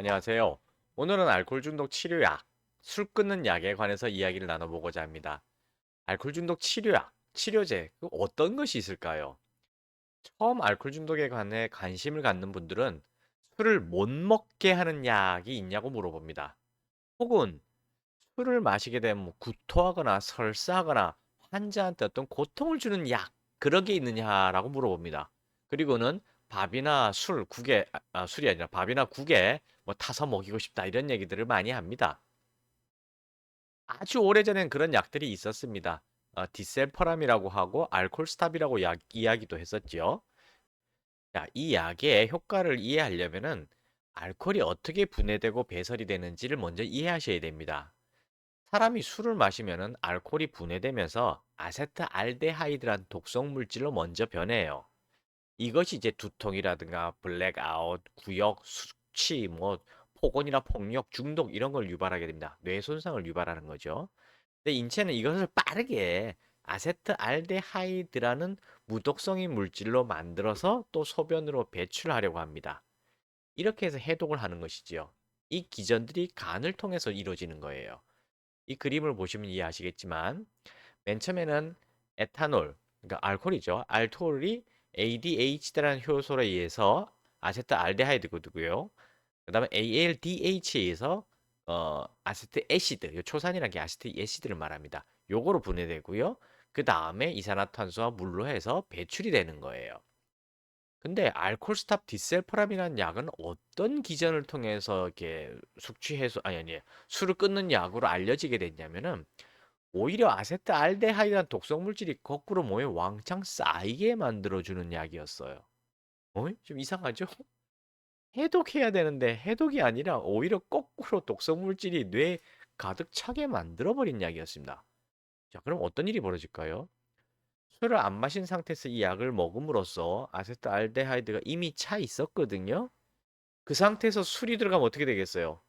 안녕하세요. 오늘은 알코올 중독 치료약, 술 끊는 약에 관해서 이야기를 나눠보고자 합니다. 알코올 중독 치료약, 치료제, 그 어떤 것이 있을까요? 처음 알코올 중독에 관해 관심을 갖는 분들은 술을 못 먹게 하는 약이 있냐고 물어봅니다. 혹은 술을 마시게 되면 뭐 구토하거나 설사하거나 환자한테 어떤 고통을 주는 약, 그런 게 있느냐라고 물어봅니다. 그리고는 밥이나 술, 국에, 아, 아, 술이 아니라 밥이나 국에 뭐 타서 먹이고 싶다 이런 얘기들을 많이 합니다. 아주 오래전엔 그런 약들이 있었습니다. 어, 디셀퍼람이라고 하고 알콜스탑이라고 약, 이야기도 했었죠. 자, 이 약의 효과를 이해하려면은 알코올이 어떻게 분해되고 배설이 되는지를 먼저 이해하셔야 됩니다. 사람이 술을 마시면은 알코올이 분해되면서 아세트알데하이드란 독성 물질로 먼저 변해요. 이것이 이제 두통이라든가 블랙아웃, 구역, 숙취, 뭐 폭언이나 폭력, 중독 이런 걸 유발하게 됩니다. 뇌 손상을 유발하는 거죠. 근데 인체는 이것을 빠르게 아세트알데하이드라는 무독성인 물질로 만들어서 또 소변으로 배출하려고 합니다. 이렇게 해서 해독을 하는 것이지요. 이 기전들이 간을 통해서 이루어지는 거예요. 이 그림을 보시면 이해하시겠지만 맨 처음에는 에탄올, 그러니까 알코올이죠. 알코올이 ADH라는 효소에 의해서 아세트알데하이드고요. 그다음에 ALDH에 의해서 어, 아세트 에시드, 초산이라는 게 아세트 에시드를 말합니다. 요거로 분해되고요. 그 다음에 이산화탄소와 물로 해서 배출이 되는 거예요. 근데 알코올스탑 디셀퍼람이라는 약은 어떤 기전을 통해서 이렇게 숙취 해소 아니 아니 술을 끊는 약으로 알려지게 됐냐면은 오히려 아세트알데하이드란 독성 물질이 거꾸로 몸에 왕창 쌓이게 만들어 주는 약이었어요. 어? 좀 이상하죠? 해독해야 되는데 해독이 아니라 오히려 거꾸로 독성 물질이 뇌에 가득 차게 만들어 버린 약이었습니다. 자, 그럼 어떤 일이 벌어질까요? 술을 안 마신 상태에서 이 약을 먹음으로써 아세트알데하이드가 이미 차 있었거든요. 그 상태에서 술이 들어가면 어떻게 되겠어요?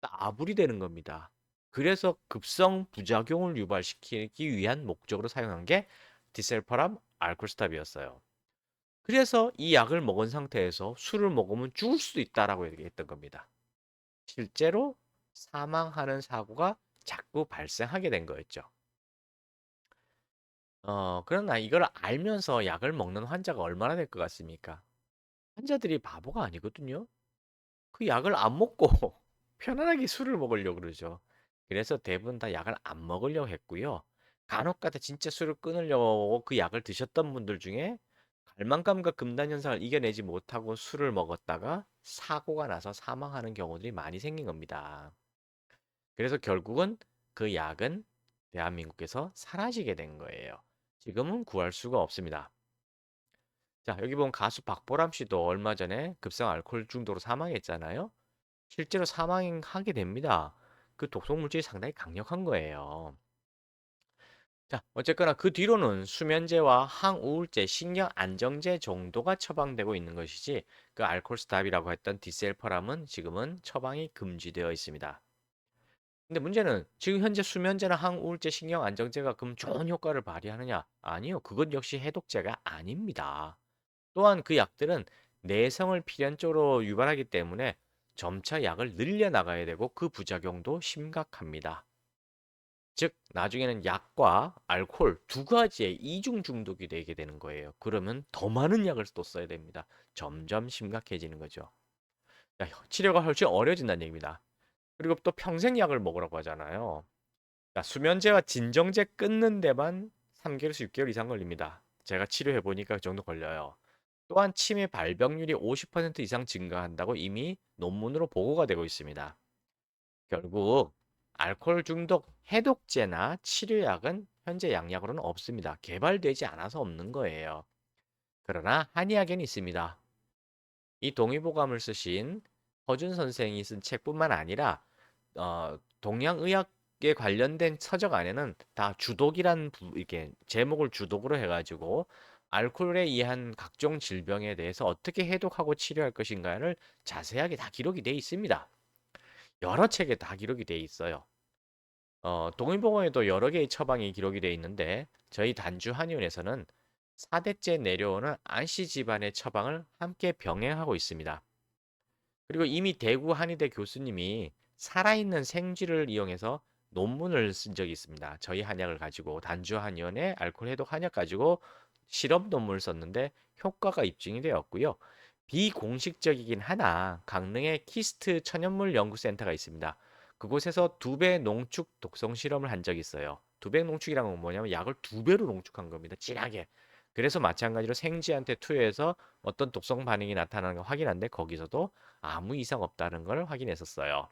나불이 되는 겁니다. 그래서 급성 부작용을 유발시키기 위한 목적으로 사용한 게 디셀퍼람 알콜스탑이었어요. 그래서 이 약을 먹은 상태에서 술을 먹으면 죽을 수도 있다라고 얘기했던 겁니다. 실제로 사망하는 사고가 자꾸 발생하게 된 거였죠. 어, 그러나 이걸 알면서 약을 먹는 환자가 얼마나 될 것 같습니까? 환자들이 바보가 아니거든요. 그 약을 안 먹고 편안하게 술을 먹으려고 그러죠. 그래서 대부분 다 약을 안 먹으려고 했고요. 간혹 가다 진짜 술을 끊으려고 그 약을 드셨던 분들 중에 갈망감과 금단 현상을 이겨내지 못하고 술을 먹었다가 사고가 나서 사망하는 경우들이 많이 생긴 겁니다. 그래서 결국은 그 약은 대한민국에서 사라지게 된 거예요. 지금은 구할 수가 없습니다. 자, 여기 보면 가수 박보람 씨도 얼마 전에 급성 알코올 중독으로 사망했잖아요. 실제로 사망하게 됩니다. 그 독성 물질이 상당히 강력한 거예요. 자, 어쨌거나 그 뒤로는 수면제와 항우울제, 신경 안정제 정도가 처방되고 있는 것이지 그 알콜스탑이라고 했던 디셀퍼람은 지금은 처방이 금지되어 있습니다. 근데 문제는 지금 현재 수면제나 항우울제, 신경 안정제가 그럼 좋은 효과를 발휘하느냐? 아니요. 그것 역시 해독제가 아닙니다. 또한 그 약들은 내성을 필연적으로 유발하기 때문에 점차 약을 늘려 나가야 되고 그 부작용도 심각합니다. 즉 나중에는 약과 알코올 두 가지의 이중 중독이 되게 되는 거예요. 그러면 더 많은 약을 또 써야 됩니다. 점점 심각해지는 거죠. 자, 치료가 훨씬 어려워진다는 얘기입니다. 그리고 또 평생 약을 먹으라고 하잖아요. 자, 수면제와 진정제 끊는 데만 3개월에서 6개월 이상 걸립니다. 제가 치료해 보니까 그 정도 걸려요. 또한 치매 발병률이 50% 이상 증가한다고 이미 논문으로 보고가 되고 있습니다. 결국 알코올 중독 해독제나 치료약은 현재 양약으로는 없습니다. 개발되지 않아서 없는 거예요. 그러나 한의학에는 있습니다. 이 동의보감을 쓰신 허준 선생이 쓴 책뿐만 아니라 어, 동양의학에 관련된 서적 안에는 다 주독이란 부, 이렇게 제목을 주독으로 해가지고 알코올에 의한 각종 질병에 대해서 어떻게 해독하고 치료할 것인가를 자세하게 다 기록이 되어 있습니다. 여러 책에 다 기록이 되어 있어요. 어, 동의보감에도 여러 개의 처방이 기록이 되어 있는데 저희 단주 한의원에서는 4대째 내려오는 안씨 집안의 처방을 함께 병행하고 있습니다. 그리고 이미 대구 한의대 교수님이 살아있는 생쥐를 이용해서 논문을 쓴 적이 있습니다. 저희 한약을 가지고 단주 한의원의 알코올 해독 한약 가지고 실험 논문을 썼는데 효과가 입증이 되었고요. 비공식적이긴 하나 강릉에 키스트 천연물 연구센터가 있습니다. 그곳에서 두배 농축 독성 실험을 한 적이 있어요. 두배 농축이란 건 뭐냐면 약을 두 배로 농축한 겁니다. 진하게. 그래서 마찬가지로 생쥐한테 투여해서 어떤 독성 반응이 나타나는 걸 확인한데 거기서도 아무 이상 없다는 걸 확인했었어요.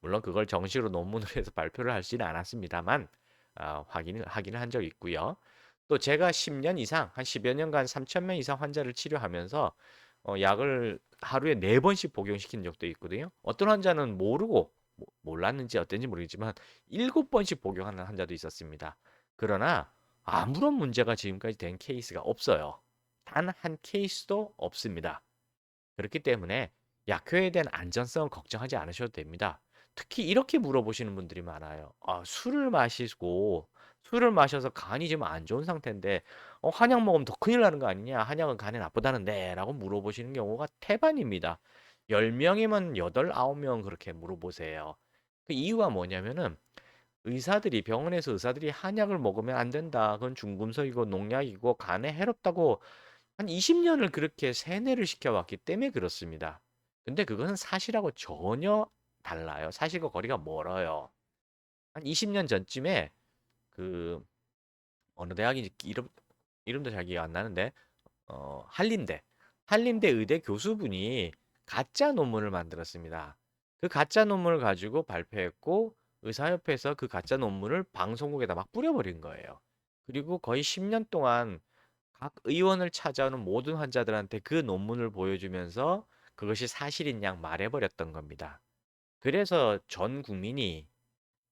물론 그걸 정식으로 논문으로 해서 발표를 하지는 않았습니다만 아, 확인을 하기는 한 적이 있고요. 또 제가 10년 이상 한 10여 년간 3천 명 이상 환자를 치료하면서 어, 약을 하루에 네 번씩 복용시킨 적도 있거든요. 어떤 환자는 모르고 모- 몰랐는지 어땠는지 모르겠지만 일곱 번씩 복용하는 환자도 있었습니다. 그러나 아무런 문제가 지금까지 된 케이스가 없어요. 단 한 케이스도 없습니다. 그렇기 때문에 약효에 대한 안전성은 걱정하지 않으셔도 됩니다. 특히 이렇게 물어보시는 분들이 많아요. 아, 술을 마시고 술을 마셔서 간이 지금 안 좋은 상태인데 어, 한약 먹으면 더 큰일 나는 거 아니냐? 한약은 간에 나쁘다는데 라고 물어보시는 경우가 태반입니다. 10명이면 8, 9명 그렇게 물어보세요. 그 이유가 뭐냐면은 의사들이 병원에서 의사들이 한약을 먹으면 안 된다. 그건 중금속이고 농약이고 간에 해롭다고 한 20년을 그렇게 세뇌를 시켜왔기 때문에 그렇습니다. 근데 그것은 사실하고 전혀 달라요. 사실과 거리가 멀어요. 한 20년 전쯤에 그 어느 대학인지 이름 이름도 잘 기억 안 나는데 어, 한림대 한림대 의대 교수분이 가짜 논문을 만들었습니다. 그 가짜 논문을 가지고 발표했고 의사협회에서 그 가짜 논문을 방송국에다 막 뿌려버린 거예요. 그리고 거의 10년 동안 각 의원을 찾아오는 모든 환자들한테 그 논문을 보여주면서 그것이 사실인 양 말해버렸던 겁니다. 그래서 전 국민이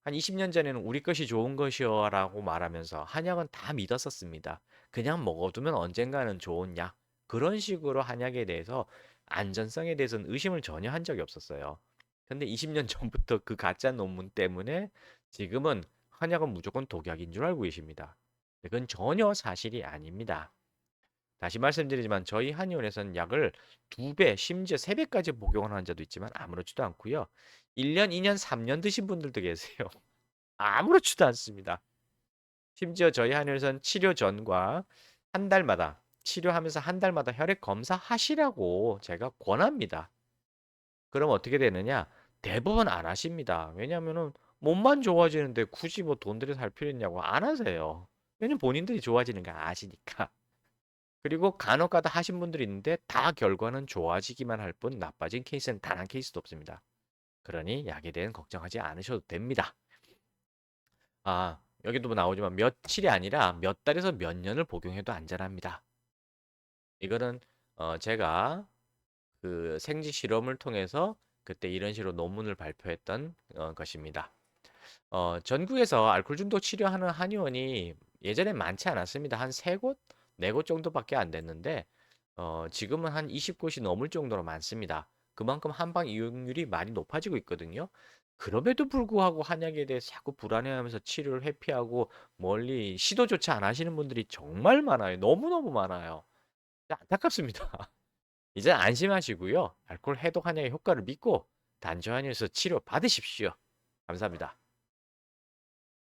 한 20년 전에는 우리 것이 좋은 것이여라고 말하면서 한약은 다 믿었었습니다. 그냥 먹어두면 언젠가는 좋은 약. 그런 식으로 한약에 대해서 안전성에 대해서는 의심을 전혀 한 적이 없었어요. 근데 20년 전부터 그 가짜 논문 때문에 지금은 한약은 무조건 독약인 줄 알고 계십니다. 그건 전혀 사실이 아닙니다. 다시 말씀드리지만 저희 한의원에서는 약을 두 배, 심지어 세 배까지 복용하는 환자도 있지만 아무렇지도 않고요. 1년, 2년, 3년 드신 분들도 계세요. 아무렇지도 않습니다. 심지어 저희 한의원에서는 치료 전과 한 달마다 치료하면서 한 달마다 혈액 검사 하시라고 제가 권합니다. 그럼 어떻게 되느냐? 대부분 안 하십니다. 왜냐하면은 몸만 좋아지는데 굳이 뭐 돈 들여서 할 필요 있냐고 안 하세요. 왜냐면 본인들이 좋아지는 거 아시니까. 그리고 간혹 가다 하신 분들이 있는데 다 결과는 좋아지기만 할 뿐 나빠진 케이스는 단 한 케이스도 없습니다. 그러니 약에 대한 걱정하지 않으셔도 됩니다. 아, 여기도 뭐 나오지만 며칠이 아니라 몇 달에서 몇 년을 복용해도 안전합니다. 이거는 어, 제가 그 생쥐 실험을 통해서 그때 이런 식으로 논문을 발표했던 어, 것입니다. 어, 전국에서 알코올 중독 치료하는 한의원이 예전에 많지 않았습니다. 한 세 곳, 네곳 정도밖에 안 됐는데 어, 지금은 한 20곳이 넘을 정도로 많습니다. 그만큼 한방 이용률이 많이 높아지고 있거든요. 그럼에도 불구하고 한약에 대해서 자꾸 불안해하면서 치료를 회피하고 멀리 시도조차 안 하시는 분들이 정말 많아요. 너무너무 많아요. 안타깝습니다. 이제 안심하시고요. 알코올 해독 한약의 효과를 믿고 단주 한의에서 치료 받으십시오. 감사합니다.